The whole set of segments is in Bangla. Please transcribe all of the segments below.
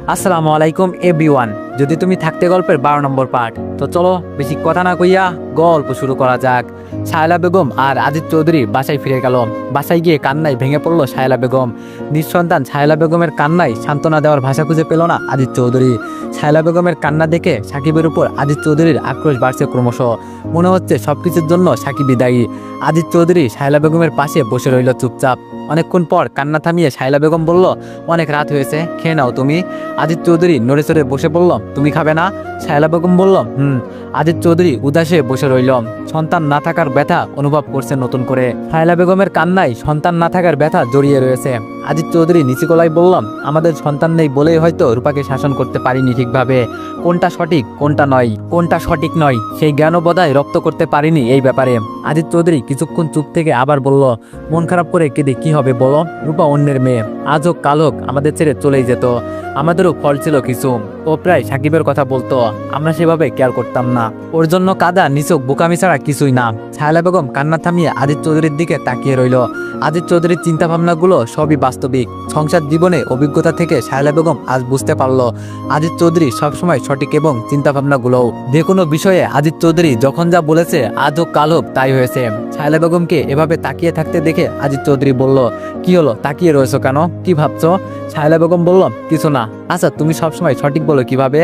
আসসালামু আলাইকুম, এভরিওয়ান। যদি তুমি থাকতে গল্পের বারো নম্বর পার্ট তো চলো বেশি কথা না কইয়া গল্প শুরু করা যাক। শায়লা বেগম আর আজিজ চৌধুরী বাসায় ফিরে গেল। বাসায় গিয়ে কান্নায় ভেঙে পড়ল শায়লা বেগম। নিঃসন্তান শায়লা বেগমের কান্নায় সান্ত্বনা দেওয়ার ভাষা খুঁজে পেল না আজিজ চৌধুরী। শায়লা বেগমের কান্না দেখে সাকিবের উপর আজিজ চৌধুরীর আক্রোশ বাড়ছে ক্রমশ। মনে হচ্ছে সবকিছুর জন্য সাকিবই দায়ী আজিজ চৌধুরী শায়লা বেগমের পাশে বসে রইল চুপচাপ। অনেকক্ষণ পর কান্না থামিয়ে শায়লা বেগম বলল, অনেক রাত হয়েছে, খেয়ে নাও তুমি। আজিত চৌধুরী নড়ে চড়ে বসে পড়ল, তুমি খাবে না? শায়লা বেগম বলল, হুম। আজিত চৌধুরী উদাসে বসে রইল, সন্তান না থাকার ব্যথা অনুভব করছে নতুন করে। শায়লা বেগমের কান্নায় সন্তান না থাকার ব্যথা জড়িয়ে রয়েছে। আজিজ চৌধুরী নিচু গলায় বললাম, আমাদের সন্তান নেই বলেই হয়তো রূপাকে শাসন করতে পারিনি ঠিকভাবে। কোনটা সঠিক, কোনটা নয়? কোনটা সঠিক নয়? সেই জ্ঞানও বোধহয় রপ্ত করতে পারিনি এই ব্যাপারে। আজিজ চৌধুরী কিছুক্ষণ চুপ থেকে আবার বলল, মন খারাপ করে কেঁদে কি হবে বলো? রূপা অন্যের মেয়ে। আজ হোক কাল হোক আমাদের ছেড়ে চলেই যেত। আমাদেরও ফল ছিল কিছু। ও প্রায় সাকিবের কথা বলতো, আমরা সেভাবে কেয়ার করতাম না। ওর জন্য কাদা, নিচক, বোকামি ছাড়া কিছুই না। ছায়ালা বেগম কান্না থামিয়ে আদিত চৌধুরীর দিকে তাকিয়ে রইল। আদিত চৌধুরীর চিন্তা ভাবনাগুলো সবই বাস্তবিক। সংসার জীবনে অভিজ্ঞতা থেকে শায়লা বেগম আজ বুঝতে পারল আজিত চৌধুরী সবসময় সঠিক এবং চিন্তা ভাবনাগুলোও যে কোনো বিষয়ে আজিত চৌধুরী যখন যা বলেছে আজ হোক কাল হোক তাই হয়েছে। শায়লা বেগমকে এভাবে তাকিয়ে থাকতে দেখে আজিত চৌধুরী বলল, কি হলো? তাকিয়ে রয়েছো কেন? কি ভাবছ? শায়লা বেগম বলল, কিছু না। আচ্ছা তুমি সবসময় সঠিক বলো কীভাবে?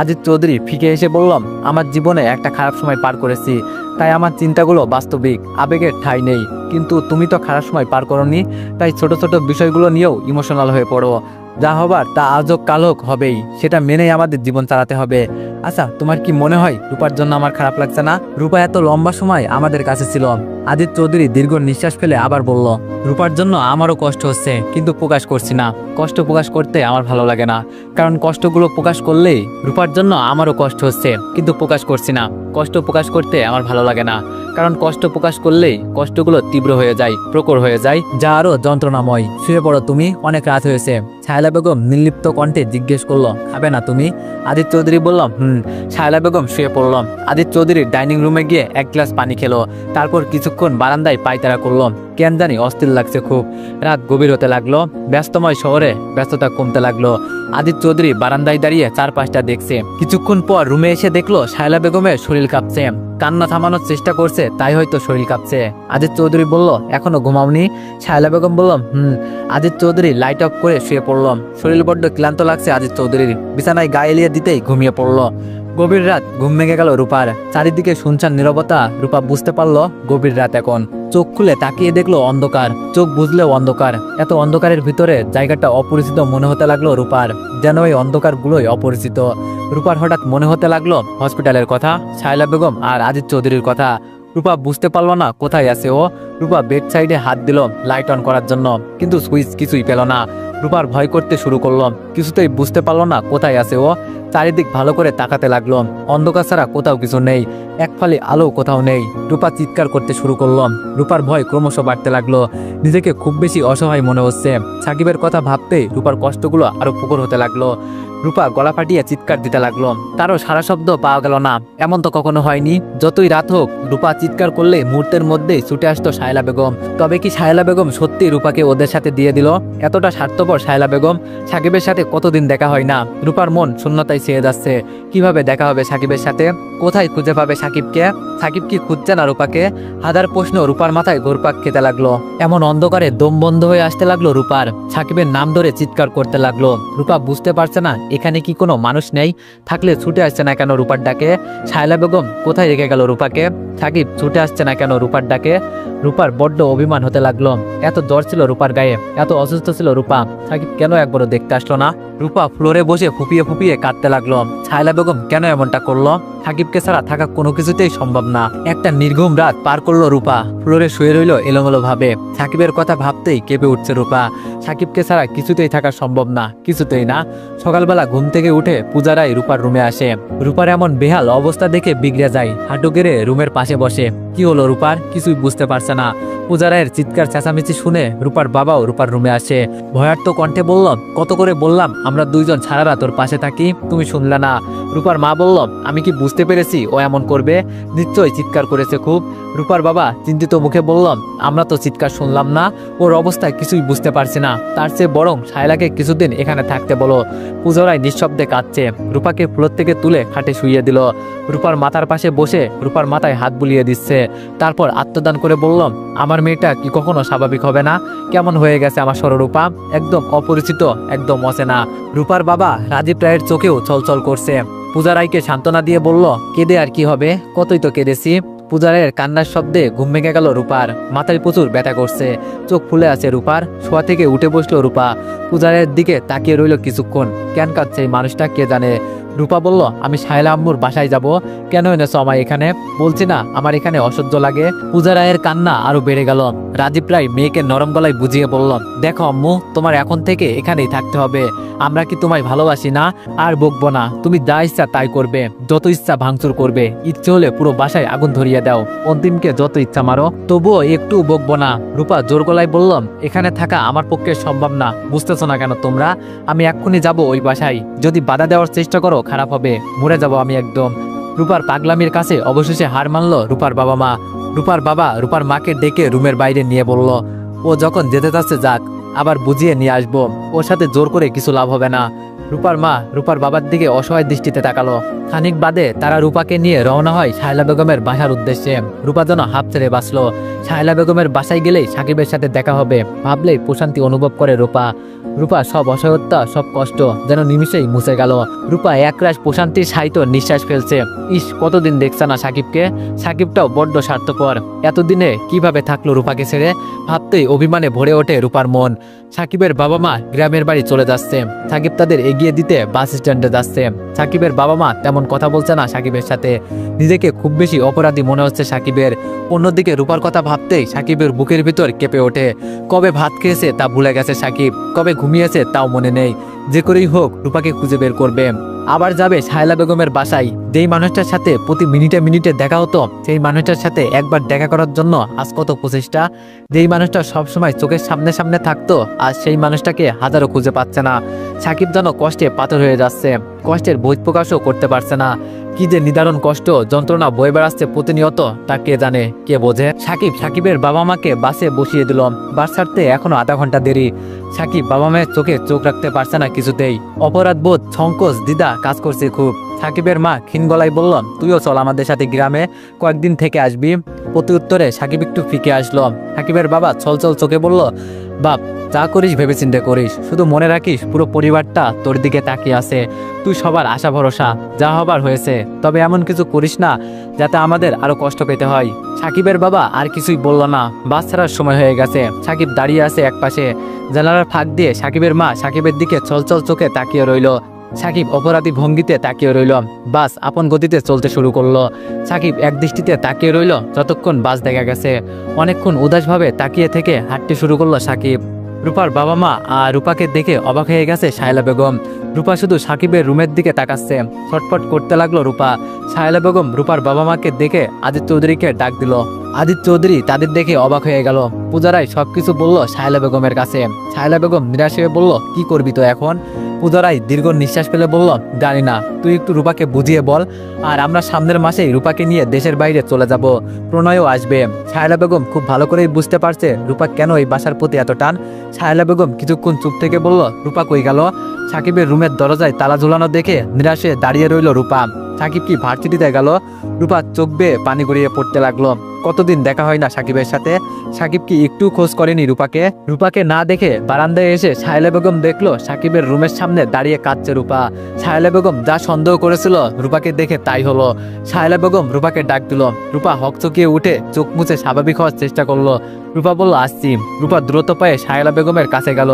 আজিত চৌধুরী ফিকে এসে বললাম আমার জীবনে একটা খারাপ সময় পার করেছি। তাই আমার চিন্তাগুলো বাস্তবিক, আবেগের ঠাঁই নেই। কিন্তু তুমি তো খারাপ সময় পার করনি, তাই ছোট ছোট বিষয়গুলো নিয়েও ইমোশনাল হয়ে পড়ো। যা হবার তা আজ হোক কাল হোক হবেই, সেটা মেনেই আমাদের জীবন চালাতে হবে। আচ্ছা তোমার কি মনে হয় রূপার জন্য আমার খারাপ লাগছে না? রূপা এত লম্বা সময় আমাদের কাছে ছিল। আদিত চৌধুরী দীর্ঘ নিঃশ্বাস ফেলে আবার বলল, রূপার জন্য আমারও কষ্ট হচ্ছে, কিন্তু প্রকাশ করছি না। কষ্ট প্রকাশ করতে আমার ভালো লাগে না। কারণ কষ্টগুলো প্রকাশ করলেই রূপার জন্য আমারও কষ্ট হচ্ছে, কিন্তু প্রকাশ করছি না। কষ্ট প্রকাশ করতে আমার ভালো লাগে না। কারণ কষ্ট প্রকাশ করলেই কষ্টগুলো তীব্র হয়ে যায় প্রকর হয়ে যায়, যা আরও যন্ত্রণাময়। শুয়ে পড়ো তুমি, অনেক রাত হয়েছে। ছায়লা বেগম নির্লিপ্ত কণ্ঠে জিজ্ঞেস করল, খাবে না তুমি? আদিত চৌধুরী বললাম হুম। ছায়লা বেগম শুয়ে পড়লাম আদিত চৌধুরী ডাইনিং রুমে গিয়ে এক গ্লাস পানি খেলো। তারপর কিছুক্ষণ বারান্দায় পায়তারা করল। কেন জানি অস্থির লাগছে খুব। রাত গভীর হতে লাগল। ব্যস্তময় শহরে ব্যস্ততা কমতে লাগল। আদিত চৌধুরী বারান্দায় দাঁড়িয়ে চারপাশটা দেখছে। কিছুক্ষণ পর রুমে এসে দেখল শায়লা বেগমের শরীর কাঁপছে। কান্না থামানোর চেষ্টা করছে, তাই হয়তো শরীর কাঁপছে। আদিত চৌধুরী বলল, এখনও ঘুমাওনি? শায়লা বেগম বললাম হুম। আদিত চৌধুরী লাইট অফ করে শুয়ে পড়লাম শরীর বড্ড ক্লান্ত লাগছে আদিত চৌধুরীর। বিছানায় গায়ে এলিয়ে দিতেই ঘুমিয়ে পড়ল। গভীর রাত ঘুম ভেঙে গেল রূপার। চারিদিকে শুনছান নীরবতা। রূপা বুঝতে পারল গভীর রাত এখন। চোখ খুলে তাকিয়ে দেখল অন্ধকার। চোখ বুঝলেও অন্ধকার। এত অন্ধকারের ভিতরে জায়গাটা অপরিচিত মনে হতে লাগল রূপার। যেন ওই অন্ধকারগুলোই অপরিচিত। রূপার হঠাৎ মনে হতে লাগল, হসপিটালের কথা শায়লা বেগম আর আজিত চৌধুরীর কথা। রূপা বুঝতে পারল না কোথায় আছে ও। রূপা বেড সাইডে হাত দিল লাইট অন করার জন্য, কিন্তু সুইচ কিছুই পেল না। রূপার ভয় করতে শুরু করল, কিছুতেই বুঝতে পারল না কোথায় আছে ও। চারিদিক ভালো করে তাকাতে লাগল। অন্ধকার ছাড়া কোথাও কিছু নেই। এক ফালি আলো কোথাও নেই। রূপা চিৎকার করতে শুরু করল। রূপার ভয় ক্রমশ বাড়তে লাগল। নিজেকে খুব বেশি অসহায় মনে হচ্ছে। সাকিবের কথা ভাবতেই রূপার কষ্টগুলো আরও পুকুর হতে লাগল। রূপা গলা ফাটিয়ে চিৎকার দিতে লাগল। তারও সারা শব্দ পাওয়া গেল না। এমন তো কখনো হয়নি। যতই রাত হোক, রূপা চিৎকার করলে মুহূর্তের মধ্যেই ছুটে আসতো সায়লা বেগম। তবে কি সায়লা বেগম সত্যি রূপাকে ওদের সাথে দিয়ে দিল? এতটা স্বার্থপর সায়লা বেগম সাকিবের সাথে কতদিন দেখা হয় না? রূপার মন শূন্যতায় ছেয়ে যাচ্ছে। কীভাবে দেখা হবে সাকিবের সাথে? কোথায় খুঁজে পাবে সাকিবকে সাকিব কি খুঁজছে না রূপাকে হাজার প্রশ্ন রূপার মাথায় ঘুরপাক খেতে লাগল। এমন অন্ধকারে দম বন্ধ হয়ে আসতে লাগল রূপার। সাকিবের নাম ধরে চিৎকার করতে লাগল। রূপা বুঝতে পারছে না, এখানে কি কোনো মানুষ নেই? থাকলে ছুটে আসছে না কেন রূপার ডাকে? শায়লা বেগম কোথায় রেখে গেল রূপাকে? সাকিব ছুটে আসছে না কেন রূপার ডাকে? রূপার বড্ড অভিমান হতে লাগল। এত জ্বর ছিল রূপার গায়ে, এত অসুস্থ ছিল রূপা। সাকিব কেন একবারও দেখতে আসলো না? রূপা ফ্লোরে বসে ফুপিয়ে ফুপিয়ে কাঁদতে লাগল। ছায়লা বেগম কেন এমনটা করল? সাকিবকে ছাড়া থাকা কোনো কিছুতেই সম্ভব না। একটা নির্ঘুম রাত পার করল রূপা। ফ্লোরে শুয়ে রইল এলোমেলো ভাবে সাকিবের কথা ভাবতেই কেঁপে উঠছে রূপা। সাকিবকে ছাড়া কিছুতেই থাকা সম্ভব না, কিছুতেই না। সকালবেলা ঘুম থেকে উঠে পূজারাই রূপার রুমে আসে। রূপার এমন বেহাল অবস্থা দেখে বিগড়ে যায়। হাঁটু গেড়ে রুমের পাশে বসে। কি হলো রূপার? কিছুই বুঝতে পারছে না। পূজারায়ের চিৎকার চেঁচামেচি শুনে রূপার বাবাও রূপার রুমে আসে। ভয়ার্ত কণ্ঠে বলল, কত করে বললাম, আমরা দুইজন ছাড়ারা তোর পাশে থাকি? তুমি শুনলে না। রূপার মা বলল, আমি কি বুঝতে পেরেছি? ও এমন করবে? নিশ্চয়ই চিৎকার করেছে খুব। রূপার বাবা চিন্তিত মুখে বললাম আমরা তো চিৎকার শুনলাম না, ওর অবস্থা কিছুই বুঝতে পারছি না। তার চেয়ে বরং শায়লাকে কিছুদিন এখানে থাকতে বলো। পুজোরাই নিঃশব্দে কাঁদছে। রূপাকে ফ্লোর থেকে তুলে খাটে শুইয়ে দিল। রূপার মাথার পাশে বসে রূপার মাথায় হাত বুলিয়ে দিচ্ছে। তারপর আত্মদান করে বললাম, আমার মেয়েটা কি কখনো স্বাভাবিক হবে না? কেমন হয়ে গেছে আমার সররূপা একদম অপরিচিত, একদম অচেনা। রূপার বাবা রাজীব রায়ের চোখেও চলচল করছে। পূজারাইকে সান্ত্বনা দিয়ে বলল, কেঁদে আর কি হবে? কতই তো কেঁদেছি? পূজারের কান্নার শব্দে ঘুম ভেঙে গেল রূপার। মাথায় প্রচুর ব্যথা করছে। চোখ ফুলে আছে রূপার। শোয়া থেকে উঠে বসল রূপা। পূজারের দিকে তাকিয়ে রইল কিছুক্ষণ। কেন কাঁদছে এই মানুষটা, কে জানে? রূপা বলল, আমি সাহেলা আম্মুর বাসায় যাব। কেন এনেছো আমায় এখানে? বলছি না, আমার এখানে অসহ্য লাগে। পূজা রায়ের কান্না আরও বেড়ে গেল। রাজীব রায় মেয়েকে নরম গলায় বুঝিয়ে বলল, দেখো আম্মু, তোমার এখন থেকে এখানেই থাকতে হবে। আমরা কি তোমায় ভালোবাসি না? আর বকবো না। তুমি যা ইচ্ছা তাই করবে। যত ইচ্ছা ভাঙচুর করবে। ইচ্ছে হলে পুরো বাসায় আগুন ধরিয়ে দাও। অন্তিমকে যত ইচ্ছা মারো, তবুও একটু বকবো না। রূপা জোর গলায় বললাম এখানে থাকা আমার পক্ষে সম্ভব না। বুঝতেছো না কেন তোমরা? আমি এক্ষুনি যাব ওই বাসায়। যদি বাধা দেওয়ার চেষ্টা করো খারাপ হবে, মরে যাব আমি একদম। রূপার পাগলামির কাছে অবশেষে হার মানল রূপার বাবা মা। রূপার বাবা রূপার মাকে ডেকে রুমের বাইরে নিয়ে বলল, ও যখন যেতে চাচ্ছে যাক, আবার বুঝিয়ে নিয়ে আসব। ওর সাথে জোর করে কিছু লাভ হবে না। রূপার মা রূপার বাবার দিকে অসহায় দৃষ্টিতে তাকালো। খানিক বাদে তারা রূপাকে নিয়ে রওনা হয় শায়লা বেগমের বাসার উদ্দেশ্যে। রূপা যেন হাফ ছেড়ে বাঁচলো। শায়লা বেগমের বাসায় গেলেই সাকিবের সাথে দেখা হবে। ভাবলেই প্রশান্তি অনুভব করে রূপা। রূপা, সব অসহায়তা, সব কষ্ট যেন নিমিষেই মুছে গেল। রূপা, একরাশ প্রশান্তির সাহিত্য নিঃশ্বাস ফেলছে। ইস, কতদিন দেখছে না সাকিবকে? সাকিবটাও বড্ড স্বার্থপর। এতদিনে কীভাবে থাকল রূপাকে ছেড়ে? ভাবতেই অভিমানে ভরে ওঠে রূপার মন। সাকিবের বাবা মা গ্রামের বাড়ি চলে যাচ্ছে। সাকিব তাদের এগিয়ে দিতে বাস স্ট্যান্ডে যাচ্ছে। সাকিবের বাবা মা তেমন কথা বলছে না সাকিবের সাথে। নিজেকে খুব বেশি অপরাধী মনে হচ্ছে সাকিবের। অন্যদিকে রূপার কথা ভাবতেই সাকিবের বুকের ভিতর কেঁপে ওঠে। কবে ভাত খেয়েছে তা ভুলে গেছে সাকিব, কবে ঘুমিয়েছে তাও মনে নেই। যে করেই হোক রূপাকে খুঁজে বের করবে। আবার যাবে সায়লা বেগমের বাসায়। যেই মানুষটার সাথে প্রতি মিনিটে মিনিটে দেখা হতো, সেই মানুষটার সাথে একবার দেখা করার জন্য আজ কত প্রচেষ্টা। যেই মানুষটা সবসময় চোখের সামনে সামনে থাকতো, আর সেই মানুষটাকে হাজারো খুঁজে পাচ্ছে না। সাকিব যেন কষ্টে পাথর হয়ে যাচ্ছে, কষ্টের বহিঃপ্রকাশও করতে পারছে না। কি যে নিদারুণ কষ্ট, যন্ত্রণা বয়ে বেড়াচ্ছে প্রতিনিয়ত, তা কে জানে, কে বোঝে? সাকিব, সাকিবের বাবা মাকে বাসে বসিয়ে দিল বাস ছাড়তে এখনও আধা ঘণ্টা দেরি। সাকিব বাবা মায়ের চোখে চোখ রাখতে পারছে না কিছুতেই। অপরাধ বোধ সংকোচ দিদা কাজ করছে খুব। সাকিবের মা ক্ষীণ গলায় বলল তুইও চল আমাদের সাথে গ্রামে, কয়েকদিন থেকে আসবি। প্রতি উত্তরে সাকিব একটু ফিকে আসলো। সাকিবের বাবা চল চোখে বলল বাপ, যা করিস ভেবেচিন্তে করিস। শুধু মনে রাখিস পুরো পরিবারটা তোর দিকে তাকিয়ে আছে। তুই সবার আশা ভরসা, যা হবার হয়েছে। তবে এমন কিছু করিস না যাতে আমাদের আরও কষ্ট পেতে হয়। সাকিবের বাবা আর কিছুই বলল না। বাস ছাড়ার সময় হয়ে গেছে। সাকিব দাঁড়িয়ে আছে একপাশে। জানালার ফাঁক দিয়ে সাকিবের মা সাকিবের দিকে চলচল চোখে তাকিয়ে রইল। সাকিব অপরাধী ভঙ্গিতে তাকিয়ে রইল। বাস আপন গতিতে চলতে শুরু করল। সাকিব এক দৃষ্টিতে তাকিয়ে রইল, যতক্ষণ বাস দেখা গেছে। অনেকক্ষণ উদাসভাবে তাকিয়ে থেকে হাঁটতে শুরু করল সাকিব। রূপার বাবা মা আর রূপাকে দেখে অবাক হয়ে গেছে শায়লা বেগম। রূপা শুধু সাকিবের রুমের দিকে তাকাচ্ছে। ছটফট করতে লাগল রূপা। শায়লা বেগম রূপার বাবা মাকে দেখে আদিত্য চৌধুরীকে ডাক দিল আদিত্য চৌধুরী তাদের দেখে অবাক হয়ে গেল। পূজারাই সবকিছু বলল শায়লা বেগমের কাছে। শায়লা বেগম নিরাশ হয়ে বলল, কি করবি তো এখন? পূজারাই দীর্ঘ নিঃশ্বাস ফেলে বলল, জানি না, তুই একটু রূপাকে বুঝিয়ে বল, আর আমরা সামনের মাসেই রূপাকে নিয়ে দেশের বাইরে চলে যাব। প্রণয়ও আসবে। শায়লা বেগম খুব ভালো করেই বুঝতে পারছে রূপা কেন এই বাসার প্রতি এত টান। শায়লা বেগম কিছুক্ষণ চুপ থেকে বলল, রূপা কই গেল? সাকিবের রুমের দরজায় তালা ঝুলানো দেখে নিরাশে দাঁড়িয়ে রইল রূপা। সাকিব কি ভার্সিটিতে গেল? রূপা চোখ বেয়ে পানি গড়িয়ে পড়তে লাগল। কতদিন দেখা হয় না সাকিবের সাথে? সাকিব কি একটু খোঁজ করেনি রূপাকে? রূপাকে না দেখে বারান্দায় এসে সাহেলা বেগম দেখল সাকিবের রুমের সামনে দাঁড়িয়ে কাঁদছে রূপা। সাহেলা বেগম যা সন্দেহ করেছিল রূপাকে দেখে তাই হলো। সাহেলা বেগম রূপাকে ডাক দিল। রূপা হকচকিয়ে উঠে চোখ মুছে স্বাভাবিক হওয়ার চেষ্টা করল। রূপা বলল আসছি রূপা দ্রুত পায়ে সাহেলা বেগমের কাছে গেল।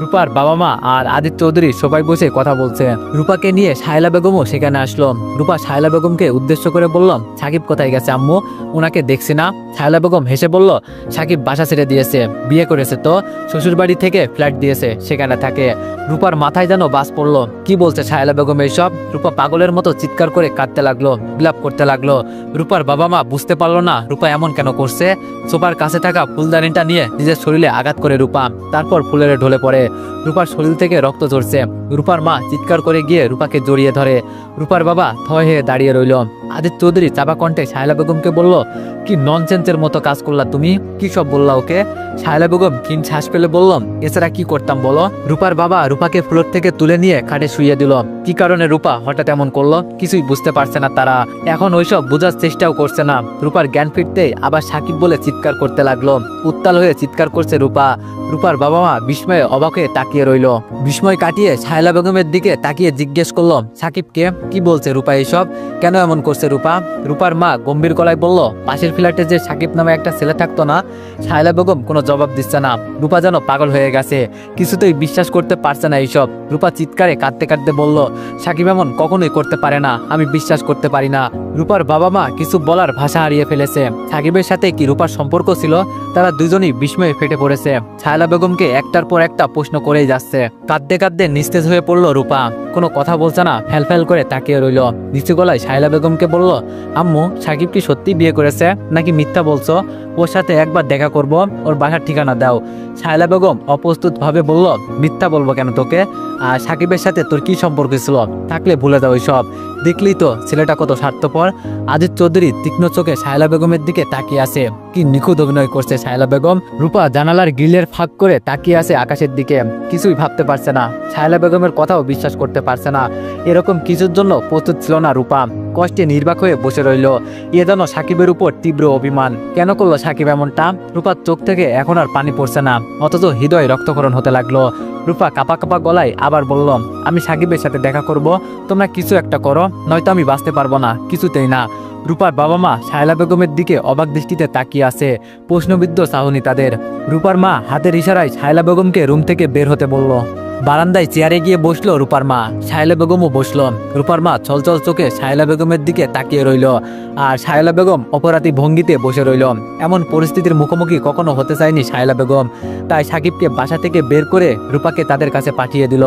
রূপার বাবা মা আর আদিত্য চৌধুরী সবাই বসে কথা বলছে। রূপাকে নিয়ে শায়লা বেগমও সেখানে আসলো। রূপা শায়লা বেগমকে উদ্দেশ্য করে বললাম সাকিব কোথায় গেছে আম্মু? ওনাকে দেখছি না। শায়লা বেগম হেসে বলল, সাকিব বাসা ছেড়ে দিয়েছে, বিয়ে করেছে তো। শ্বশুর বাড়ি থেকে ফ্ল্যাট দিয়েছে, সেখানে থাকে। রূপার মাথায় যেন বাস পড়ল। কি বলছে শায়লা বেগম এইসব? রূপা পাগলের মতো চিৎকার করে কাঁদতে লাগল, বিলাপ করতে লাগল। রূপার বাবা মা বুঝতে পারল না, রূপা এমন কেন করছে? সোফার কাছে থাকা ফুলদানিটা নিয়ে নিজের শরীরে আঘাত করে রূপা। তারপর ফুলের ঢলে পড়ে। রূপার শরীর থেকে রক্ত ঝরছে। রূপার মা চিৎকার করে গিয়ে রূপাকে জড়িয়ে ধরে। রূপার বাবা থয় হয়ে দাঁড়িয়ে রইল। আদিত্য চৌধুরী চাপা কণ্ঠে শায়লা বেগমকে বলল, কি ননসেন্সের মতো কাজ করলা তুমি? কি সব বললা ওকে? শায়লা বেগম ক্ষীণ শ্বাস পেলে বললাম এছাড়া কি করতাম বলো? রূপার বাবা রূপাকে ফ্লোর থেকে তুলে নিয়ে খাটে শুইয়ে দিল। কি কারণে রূপা হঠাৎ এমন করল? কিছুই বুঝতে পারছে না তারা। এখন ওইসব বোঝার চেষ্টাও করছে না। রূপার জ্ঞান ফিরতে আবার সাকিব বলে চিৎকার করতে লাগল। উত্তাল হয়ে চিৎকার করছে রূপা। রূপার বাবা মা বিস্ময়ে অবাক হয়ে তাকিয়ে রইল। বিস্ময় কাটিয়ে শায়লা বেগমের দিকে তাকিয়ে জিজ্ঞেস করল, সাকিবকে কি বলছে রূপা এসব কেন এমন করছে রূপা। রূপার মা গম্ভীর গলায় বলল, পাশের ফ্ল্যাটে যে সাকিব নামে একটা ছেলে থাকতো না, শায়লা বেগম কোনো জবাব দিচ্ছে না। রূপা যেন পাগল হয়ে গেছে, কিছুতেই বিশ্বাস করতে পারছে না এইসব। রূপা চিৎকারে কাঁদতে কাঁদতে বলল, সাকিব এমন কখনোই করতে পারে না, আমি বিশ্বাস করতে পারি না। রূপার বাবা মা কিছু বলার ভাষা হারিয়ে ফেলেছে। সাকিবের সাথে কি রূপার সম্পর্ক ছিল? তারা দুজনই বিস্ময়ে ফেটে পড়েছে। ছায়লা বেগমকে একটার পর একটা প্রশ্ন করেই যাচ্ছে। কাঁদতে কাঁদতে নিস্তেজ হয়ে পড়ল রূপা। কোনো কথা বলছে না ফ্যাল করে তাকিয়ে রইল। নিচু গলায় সাইলা বেগমকে বলল, আম্মু, সাকিব কি সত্যি বিয়ে করেছে? নাকি মিথ্যা বলছো? ওর সাথে একবার দেখা করব, ওর বাসার ঠিকানা দাও। সাইলা বেগম অপ্রস্তুত ভাবে বলল, মিথ্যা বলব কেন তোকে? আর সাকিবের সাথে তোর কি সম্পর্ক ছিল? থাকলে ভুলে যাও সব দেখলি তো ছেলেটা কত স্বার্থপর। আজিত চৌধুরী তীক্ষ্ণ চোখে শায়লা বেগমের দিকে তাকিয়ে আছে। কি নিখুঁত অভিনয় করছে শায়লা বেগম। রূপা জানালার গ্রিলের ফাঁক করে তাকিয়ে আছে আকাশের দিকে। কিছুই ভাবতে পারছে না। শায়লা বেগমের কথাও বিশ্বাস করতে পারছে না। এরকম কিছুর জন্য প্রস্তুত ছিল না রূপা। কষ্টে নির্বাক হয়ে বসে রইল। এ যেন সাকিবের উপর তীব্র অভিমান। কেন করল সাকিব এমনটা? রূপার চোখ থেকে এখন আর পানি পড়ছে না, অথচ হৃদয় রক্তকরণ হতে লাগল। রূপা কাপা কাপা গলায় আবার বলল, আমি সাকিবের সাথে দেখা করব, তোমরা কিছু একটা করো, নয়তো আমি বাঁচতে পারব না, কিছুতেই না। রূপার বাবা মা শায়লা বেগমের দিকে অবাক দৃষ্টিতে তাকিয়ে আছে, প্রশ্নবিদ্ধ সাহনি তাদের। রূপার মা হাতের ইশারায় শায়লা বেগমকে রুম থেকে বের হতে বলল বারান্দায় চেয়ারে গিয়ে বসল রূপার মা। শায়লা বেগমও বসল। রূপার মা চলচল চোখে শায়লা বেগমের দিকে তাকিয়ে রইল আর শায়লা বেগম অপরাধী ভঙ্গিতে বসে রইল। এমন পরিস্থিতির মুখোমুখি কখনো হতে চায়নি শায়লা বেগম। তাই সাকিবকে বাসা থেকে বের করে রূপাকে তাদের কাছে পাঠিয়ে দিল।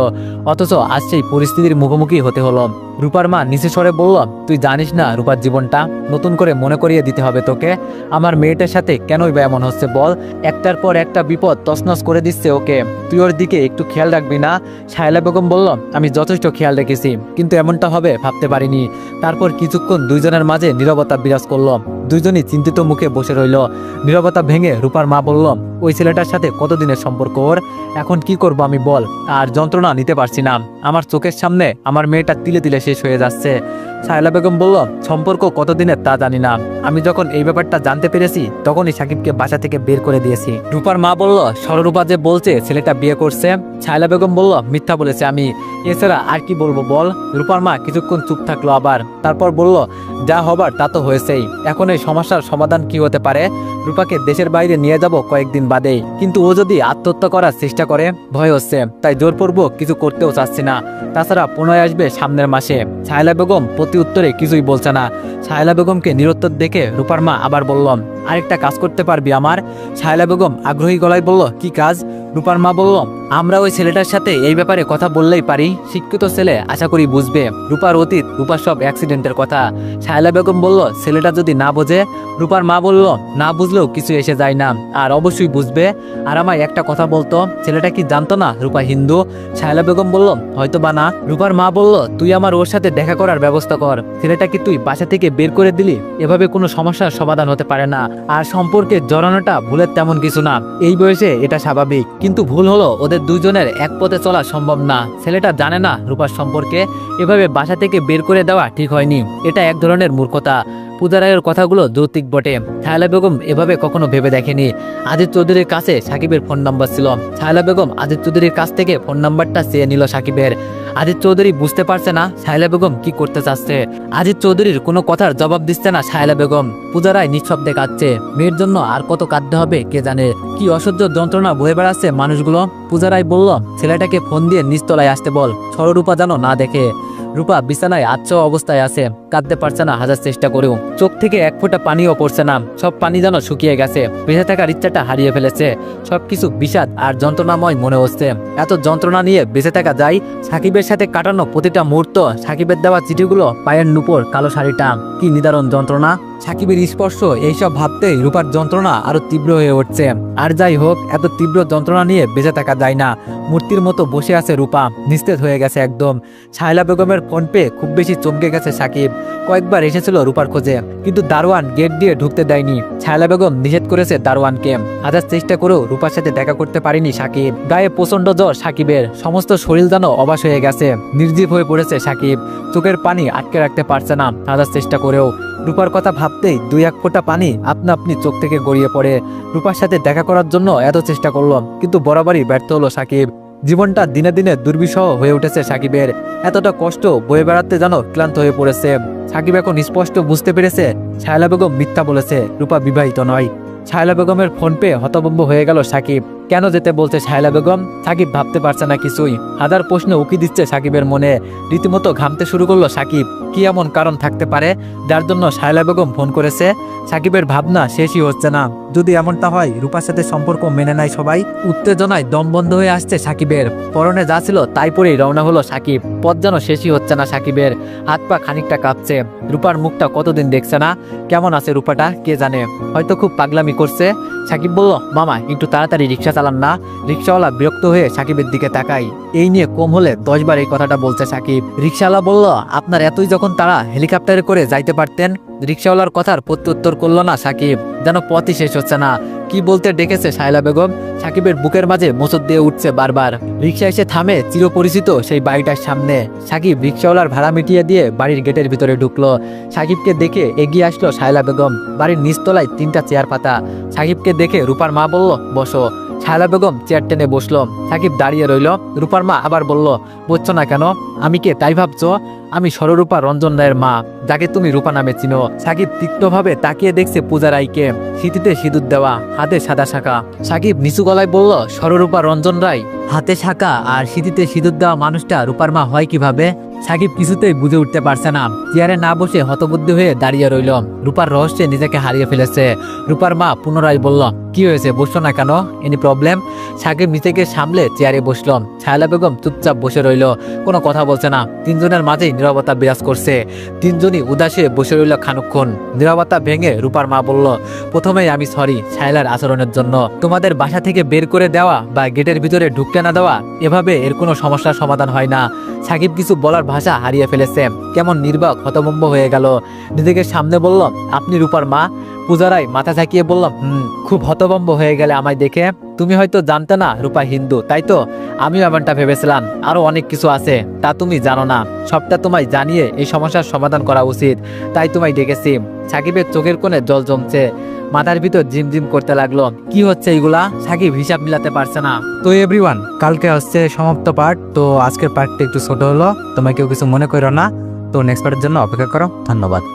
অথচ আজ সেই পরিস্থিতির মুখোমুখি হতে হলো। রূপার মা নিচে স্বরে বলল, তুই জানিস না রূপার জীবনটা? নতুন করে মনে করিয়ে দিতে হবে তোকে। আমার মেয়েটার সাথে কেনই বা এমন হচ্ছে বল? একটার পর একটা বিপদ তছনছ করে দিচ্ছে ওকে। তুই ওর দিকে একটু খেয়াল রাখবি না। শায়লা বেগম বলল, আমি যথেষ্ট খেয়াল রেখেছি, কিন্তু এমনটা হবে, ভাবতে পারিনি। তারপর কিছুক্ষণ দুইজনের মাঝে নিরবতা বিরাজ করল। দুজনই চিন্তিত মুখে বসে রইল। নিরবতা ভেঙে রূপার মা বলল, ওই ছেলেটার সাথে কতদিনের সম্পর্ক ওর? এখন কি করব আমি বল, আর যন্ত্রণা নিতে পারছি না। আমার চোখের সামনে আমার মেয়েটা তিলে তিলে শেষ হয়ে যাচ্ছে। সায়লা বেগম বলল, সম্পর্ক কতদিনের তা জানি না। আমি যখন এই ব্যাপারটা জানতে পেরেছি, তখনই সাকিবকে বাসা থেকে বের করে দিয়েছি। রূপার মা বলল, সররূপা যে বলছে, ছেলেটা বিয়ে করছে। ছায়লা বেগম বলল, মিথ্যা বলেছে আমি। এছাড়া আর কি বলব বল? রূপার মা কিছুক্ষণ চুপ থাকল আবার। তারপর বলল, যা হবার তা তো হয়েছেই। এখন এই সমস্যার সমাধান কি হতে পারে? রূপাকে দেশের বাইরে নিয়ে যাব কয়েকদিন বাদেই। কিন্তু ও যদি আত্মহত্যা করার চেষ্টা করে, ভয় হচ্ছে। তাই জোরপূর্বক কিছু করতেও চাচ্ছি না। তাছাড়া পুনরায় আসবে সামনের মাসে। ছায়লা বেগম প্রতি উত্তরে কিছুই বলছে না। সাহেলা বেগমকে নিরত্তর দেখে রূপার মা আবার বললাম আরেকটা কাজ করতে পারবি আমার? সাহেলা বেগম আগ্রহী গলায় বলল, কি কাজ? রূপার মা বলল, আমরা ওই ছেলেটার সাথে এই ব্যাপারে কথা বললেই পারি। শিক্ষিত ছেলে, আশা করি বুঝবে। রূপার অতীত, রূপার সব অ্যাক্সিডেন্টের কথা। ছায়লা বেগম বলল, ছেলেটা যদি না বোঝে? রূপার মা বলল, না বুঝলেও কিছু এসে যায় না, আর অবশ্যই বুঝবে। আর আমায় একটা কথা বলতো, ছেলেটা কি জানতো না রূপা হিন্দু? ছায়লা বেগম বলল, হয়তো বা না। রূপার মা বলল, তুই আমার ওর সাথে দেখা করার ব্যবস্থা কর। ছেলেটা কি তুই বাসা থেকে বের করে দিলি? এভাবে কোনো সমস্যার সমাধান হতে পারে না। আর সম্পর্কে জড়ানোটা ভুলের তেমন কিছু না। এই বয়সে এটা স্বাভাবিক। কিন্তু ভুল হলো, ওদের দুজনের এক পথে চলা সম্ভব না। ছেলেটা জানে না রূপার সম্পর্কে। এভাবে বাসা থেকে বের করে দেওয়া ঠিক হয়নি। এটা এক ধরনের মূর্খতা। পূজারায়ের কথাগুলো যৌতিক বটে। ছায়লা বেগম এভাবে কখনো ভেবে দেখেনি। আজিজ চৌধুরীর কাছে সাকিবের ফোন নাম্বার ছিল। ছায়লা বেগম আজিজ চৌধুরীর কাছ থেকে ফোন নাম্বারটা চেয়ে নিল সাকিবের। আজিত চৌধুরী বুঝতে পারছে না শায়লা বেগম কি করতে চাচ্ছে। আজিত চৌধুরীর কোনো কথার জবাব দিচ্ছে না শায়লা বেগম। পূজারায় নিঃশব্দে কাঁদছে। মেয়ের জন্য আর কত কাঁদতে হবে কে জানে। কি অসহ্য যন্ত্রণা বয়ে বেড়াচ্ছে মানুষগুলো। পূজারায় বলল, ছেলেটাকে ফোন দিয়ে নিচতলায় আসতে বল। সররূপা যেন না দেখে। রূপা বিছানায় আচ্ছ অবস্থায় আছে। কাঁদতে পারছে না, হাজার চেষ্টা করেও। চোখ থেকে এক ফোঁটা পানিও পড়ছে না। সব পানি যেন শুকিয়ে গেছে। বেঁচে থাকার ইচ্ছাটা হারিয়ে ফেলেছে। সবকিছু বিষাদ আর যন্ত্রণাময় মনে হচ্ছে। এত যন্ত্রণা নিয়ে বেঁচে থাকা যায়, সাকিবের সাথে কাটানো প্রতিটা মুহূর্ত সাকিবের দেওয়া চিঠিগুলো পায়ের নুপুর কালো শাড়িটা। কি নিদারণ যন্ত্রণা। সাকিবের স্পর্শ, এইসব ভাবতেই রূপার যন্ত্রণা আরও তীব্র হয়ে উঠছে। আর যাই হোক, এত তীব্র যন্ত্রণা নিয়ে বেঁচে থাকা যায় না। মূর্তির মতো বসে আছে রূপা, নিস্তেজ হয়ে গেছে একদম। ছায়লা বেগমের ফোন পেয়ে খুব বেশি চমকে গেছে সাকিব। কয়েকবার এসেছিল রূপার খোঁজে, কিন্তু দারোয়ান গেট দিয়ে ঢুকতে দেয়নি। ছায়লা বেগম নিষেধ করেছে দারোয়ানকে। হাজার চেষ্টা করেও রূপার সাথে দেখা করতে পারেনি সাকিব। গায়ে প্রচণ্ড জ্বর সাকিবের, সমস্ত শরীর যেন অবাস হয়ে গেছে। নির্জীব হয়ে পড়েছে সাকিব। চোখের পানি আটকে রাখতে পারছে না হাজার চেষ্টা করেও। রূপার কথা ভাবতেই দুই এক ফোঁটা পানি আপনা আপনি চোখ থেকে গড়িয়ে পড়ে। রূপার সাথে দেখা করার জন্য এত চেষ্টা করল কিন্তু বরাবরই ব্যর্থ হলো সাকিব। জীবনটা দিনে দিনে দুর্বিষহ হয়ে উঠেছে সাকিবের। এতটা কষ্ট বয়ে বেড়াতে যেন ক্লান্ত হয়ে পড়েছে। সাকিব এখন স্পষ্ট বুঝতে পেরেছে ছায়লা বেগম মিথ্যা বলেছে, রূপা বিবাহিত নয়। ছায়লা বেগমের ফোন পেয়ে হতভম্ব হয়ে গেল সাকিব। কেন যেতে বলছে ছায়লা বেগম? সাকিব ভাবতে পারছে না কিছুই। হাজার প্রশ্ন উকি দিচ্ছে সাকিবের মনে। রীতিমতো ঘামতে শুরু করল সাকিব। কি এমন কারণ থাকতে পারে? যার জন্য শায়লা বেগম ফোন করেছে। সাকিবের ভাবনা শেষই হচ্ছে না। যদি এমনটা হয়, রূপার সাথে সম্পর্ক মেনে নেয় সবাই। উত্তেজনায় দম বন্ধ হয়ে আসছে সাকিবের। পরনে যা ছিল তাই পরেই রওনা হলো সাকিব। পথ যেন শেষই হচ্ছে না সাকিবের। হাত পা খানিকটা কাঁপছে। রূপার মুখটা কতদিন দেখছে না? কেমন আছে রূপাটা? কে জানে? হয়তো খুব পাগলামি করছে। সাকিব বলল, মামা, একটু তাড়াতাড়ি রিক্সা চালান না। রিক্সাওয়ালা বিরক্ত হয়ে সাকিবের দিকে তাকাই এই নিয়ে কম হলে দশবার এই কথাটা বলছে সাকিব। রিক্সাওয়ালা বলল, আপনার এতই যখন তারা হেলিকপ্টারে করে যাইতে পারতেন, রিক্সাওয়ালার কথার প্রত্যুত্তর করল না সাকিব। যেন পথই শেষ হচ্ছে না। কি বলতে ডেকেছে শায়লা বেগম? সাকিবের বুকের মাঝে মোচর দিয়ে উঠছে বারবার। রিক্সা এসে থামে চিরপরিচিত সেই বাড়িটার সামনে। সাকিব রিক্সাওয়ালার ভাড়া মিটিয়ে দিয়ে বাড়ির গেটের ভিতরে ঢুকলো। সাকিবকে দেখে এগিয়ে আসলো শায়লা বেগম। বাড়ির নিচতলায় তিনটা চেয়ার পাতা। সাকিবকে দেখে রূপার মা বলল, বসো। ছায়লা বেগম চেয়ার টেনে বসল। সাকিব দাঁড়িয়ে রইল। রূপার মা আবার বলল, বুঝছ না কেন? আমি কে? তাই ভাবছ? আমি সররূপা রঞ্জন রায়ের মা, যাকে তুমি রূপা নামে চিনো। সাকিব তিক্তভাবে তাকিয়ে দেখছে পূজা রায়কে। শীতিতে সিঁদুর দেওয়া, হাতে সাদা শাখা। সাকিব নিচু গলায় বলল সররূপা রঞ্জন রায়, হাতে শাখা আর শীতিতে সিঁদুর দেওয়া মানুষটা রূপার মা হয় কীভাবে? সাকিব কিছুতেই বুঝে উঠতে পারছে না। চেয়ারে না বসে হতবুদ্ধি হয়ে দাঁড়িয়ে রইল। রূপার রহস্যে নিজেকে হারিয়ে ফেলেছে। রূপার মা পুনরায় বলল, কি হয়েছে? বসছো না কেন? এনি প্রবলেম সাকিব নিজেকে সামলে চেয়ারে বসল। ছায়লা বেগম চুপচাপ বসে রইল। কোনো কথা বলছে না। তিনজনের মাঝেই নীরবতা বিরাজ করছে। তিনজনই উদাসে বসে রইল খানুক্ষণ নিরবতা ভেঙে রূপার মা বলল, প্রথমেই আমি সরি সাইলার আচরণের জন্য। তোমাদের বাসা থেকে বের করে দেওয়া বা গেটের ভিতরে ঢুকতে না দেওয়া, এভাবে এর কোনো সমস্যার সমাধান হয় না। সাকিব কিছু বলার ভাষা হারিয়ে ফেলেছে। কেমন নির্বাক হতভম্ব হয়ে গেল। নিজেকে সামনে বলল, আপনি রূপার মা? পূজারাই মাথা ঝাঁকিয়ে বললাম, হুম, খুব হতভম্ব হয়ে গেলে আমায় দেখে। তুমি হয়তো জানতে না, রূপা হিন্দু, তাই তো? আমিও এমনটা ভেবেছিলাম। আরও অনেক কিছু আছে, তা তুমি জানো না। সবটা তোমায় জানিয়ে এই সমস্যার সমাধান করা উচিত। তাই তোমায় ডেকেছি। সাকিবের চোখের কোণে জল জমছে। মাথার ভিতর জিম জিম করতে লাগল। কি হচ্ছে এইগুলা সাকিব হিসাব মিলাতে পারছে না। তো এভরিওয়ান কালকে হচ্ছে সমাপ্ত পার্ট তো আজকের পার্টটা একটু ছোট হলো। তোমায় কেউ কিছু মনে করো না। তো নেক্সট পার্টের জন্য অপেক্ষা করো। ধন্যবাদ।